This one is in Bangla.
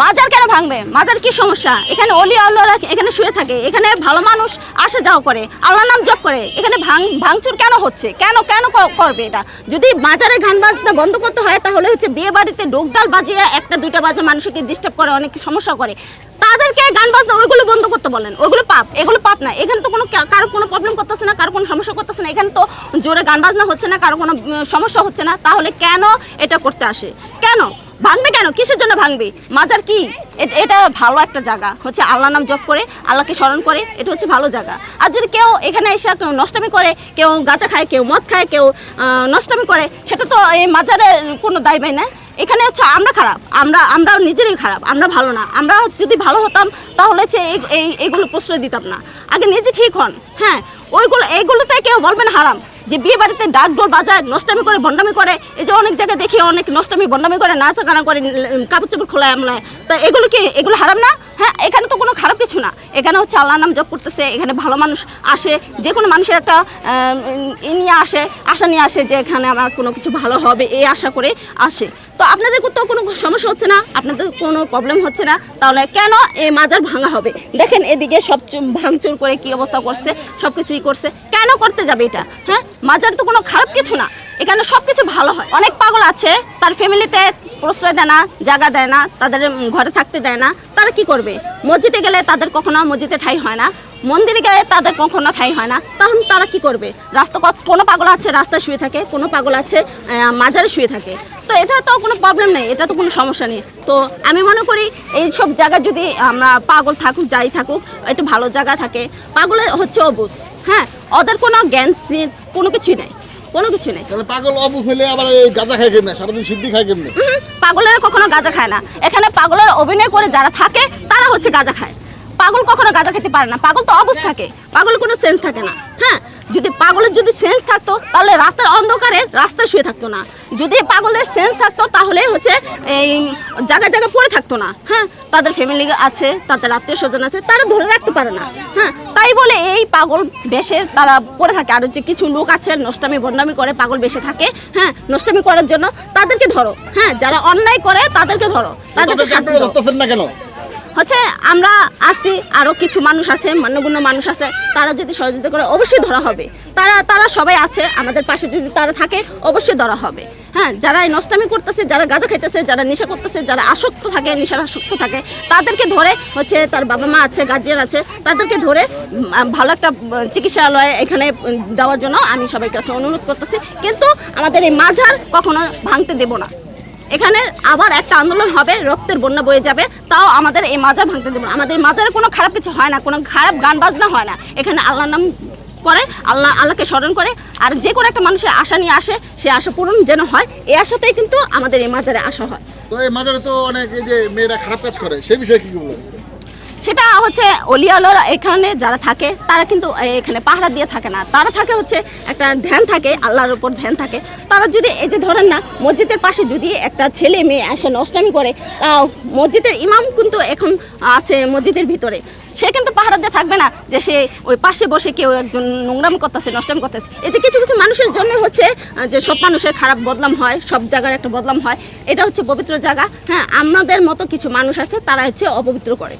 মাজার কেন ভাঙবে? মাজার কি সমস্যা? এখানে অলি আল্লাহরা এখানে শুয়ে থাকে। এখানে ভালো মানুষ আসে, যাও করে। আল্লাহ নাম জপ করে। এখানে ভাঙ ভাঙচুর কেন হচ্ছে? কেন কেন করবে এটা? যদি মাজারে গান বাজনা বন্ধ করতে হয়, তাহলে হচ্ছে বিয়ে বাড়িতে ডোকডাল বাজিয়ে একটা, দুইটা বাজে মানুষকে ডিস্টার্ব করে, অনেক সমস্যা করে। তাদেরকে গান বাজনা ওইগুলো বন্ধ করতে বলেন। ওইগুলো পাপ। এগুলো পাপ না। এখানে তো কোনো কারও কোনো প্রবলেম করতেছে না, কারও কোনো সমস্যা করতেছে না। এখানে তো জোরে গান বাজনা হচ্ছে না, কারও কোনো সমস্যা হচ্ছে না। তাহলে কেন এটা করতে আসে? কেন? ভাঙবে কেন? কিসের জন্য ভাঙবে? মাজার কি? এটা ভালো একটা জায়গা। হচ্ছে আল্লাহ নাম জপ করে, আল্লাহকে স্মরণ করে, এটা হচ্ছে ভালো জায়গা। আর যদি কেউ এখানে এসে কেউ নষ্টামি করে, কেউ গাঁজা খায়, কেউ মদ খায়, কেউ নষ্টমী করে, সেটা তো এই মাজারের কোনো দায় পাই না। এখানে হচ্ছে আমরা খারাপ, আমরা আমরা নিজেরই খারাপ, আমরা ভালো না। আমরা যদি ভালো হতাম তাহলে হচ্ছে এই- এই এগুলো প্রশ্রয় দিতাম না। আগে নিজে ঠিক হন হ্যাঁ ওইগুলো, এইগুলোতে কেউ বলবেন হারাম। যে বিয়ে বাড়িতে ডাক ডোর বাজায়, নষ্টামি করে, বন্ডামি করে, এই যে অনেক জায়গায় দেখি অনেক নষ্টামি, বন্ডামি করে নাচা গানা করে কাপড় চোপড় খোলায় আমলায়। তা এগুলো কি, এগুলো হারাম না? হ্যাঁ এখানে তো কোনো খারাপ কিছু না। এখানে হচ্ছে আল্লাহ নাম জপ করতেছে, এখানে ভালো মানুষ আসে, যে কোনো মানুষের একটা ই নিয়ে আসে, আশা নিয়ে আসে যে এখানে আমার কোনো কিছু ভালো হবে, এই আশা করে আসে। তো আপনাদের তো কোনো সমস্যা হচ্ছে না? আপনাদের কোনো প্রবলেম হচ্ছে না? তাহলে কেন এই মাজার ভাঙা হবে। দেখেন এদিকে সব ভাঙচুর করে কি অবস্থা করছে সব কিছুই করছে। কেন করতে যাবে এটা? হ্যাঁ? মাজার তো কোনো খারাপ কিছু না। এখানে সব কিছু ভালো হয়। অনেক পাগল আছে, তার ফ্যামিলিতে প্রশ্রয় দেয় না, জায়গা দেয় না, তাদের ঘরে থাকতে দেয় না। তারা কি করবে? মসজিদে গেলে তাদের কখনো মসজিদে ঠাই হয় না। মন্দিরে গেলে তাদের কখনো ঠাই হয় না। তখন তারা কি করবে? রাস্তা কোনো পাগল আছে রাস্তায় শুয়ে থাকে, কোনো পাগল আছে মাজারে শুয়ে থাকে। তো এটা তো কোনো প্রবলেম নেই, এটা তো কোনো সমস্যা নেই। তো আমি মনে করি এই সব জায়গায় যদি আমরা পাগল থাকুক, যাই থাকুক, একটু ভালো জায়গা থাকে। পাগলের হচ্ছে অবুজ হ্যাঁ? ওদের কোনো জ্ঞান কোনো কিছুই নেই। কোনো কিছু নেই। তাহলে পাগল অবুঝ হলে আবার এই গাঁজা খায় কেমনে? সারাদিন সিদ্ধি খায় কেমনে? পাগলের কখনো গাঁজা খায় না। এখানে পাগলের অভিনয় করে যারা থাকে তারা হচ্ছে গাঁজা খায়। পাগল কখনো গাঁজা খেতে পারে না। পাগল তো অবস্থ থাকে। পাগল কোনো সেন্স থাকে না। হ্যাঁ যদি পাগলের যদি সেন্স থাকতো তাহলে রাতের অন্ধকারে রাস্তায় শুয়ে থাকতো না। যদি পাগলের সেন্স থাকতো তাহলে হচ্ছে এই জায়গায় জায়গায় পড়ে থাকতো না। হ্যাঁ তাদের ফ্যামিলি আছে তাদের আত্মীয় স্বজন আছে তারা ধরে রাখতে পারে না। হ্যাঁ তাই বলে এই পাগল বেশে তারা পড়ে থাকে। আর যে কিছু লোক আছে নষ্টামি বন্ডামি করে পাগল বেশে থাকে। হ্যাঁ নষ্টামি করার জন্য তাদেরকে ধরো। হ্যাঁ যারা অন্যায় করে তাদেরকে ধরো। তাদেরকে না কেন? হচ্ছে আমরা আছি, আরও কিছু মানুষ আছে, মান্যগুণ্য মানুষ আছে, তারা যদি সহযোগিতা করে অবশ্যই ধরা হবে। তারা তারা সবাই আছে, আমাদের পাশে যদি তারা থাকে, অবশ্যই ধরা হবে। হ্যাঁ যারা এই নষ্টামি করতেছে, যারা গাঁজা খাইতেছে, যারা নেশা করতেছে, যারা আসক্ত থাকে, নেশার আসক্ত থাকে, তাদেরকে ধরে হচ্ছে তার বাবা মা আছে গার্জিয়ান আছে, তাদেরকে ধরে ভালো একটা চিকিৎসালয়ে এখানে দেওয়ার জন্য আমি সবাই কাছে অনুরোধ করতেছি। কিন্তু আমাদের এই মাঝার কখনো ভাঙতে দেব না। এখানে আবার একটা আন্দোলন হবে, রক্তের বন্যা বয়ে যাবে, তাও আমাদের এই মাজার ভাঙতে দেবো আমাদের মাজারে কোনো খারাপ কিছু হয় না, কোনো খারাপ গান বাজনা হয় না। এখানে আল্লাহর নাম করে, আল্লাহ, আল্লাহকে স্মরণ করে, আর যে কোনো একটা মানুষের আশা নিয়ে আসে, সে আশা পূরণ যেন হয়, এই আশাতেই কিন্তু আমাদের এই মাজারে আশা হয়। তো এই মাজারে তো অনেক এই যে মেয়েরা খারাপ কাজ করে, সেই বিষয়ে কি বলবেন সেটা হচ্ছে অলিয়ালরা এখানে যারা থাকে, তারা কিন্তু এখানে পাহারা দিয়ে থাকে না। তারা থাকে হচ্ছে একটা ধ্যান থাকে, আল্লাহর উপর ধ্যান থাকে। তারা যদি এই যে ধরেন না, মসজিদের পাশে যদি একটা ছেলে মেয়ে আসে নষ্টামি করে মসজিদের ইমাম কিন্তু এখন আছে মসজিদের ভিতরে। সে কিন্তু পাহারা দিয়ে থাকবে না যে সে ওই পাশে বসে কেউ একজন নোংরাম করতেছে, নষ্টামি করতেছে। এই যে কিছু কিছু মানুষের জন্য হচ্ছে যে সব মানুষের খারাপ বদলাম হয়, সব জায়গার একটা বদলাম হয়, এটা হচ্ছে পবিত্র জায়গা। হ্যাঁ আমাদের মতো কিছু মানুষ আছে, তারা হচ্ছে অপবিত্র করে।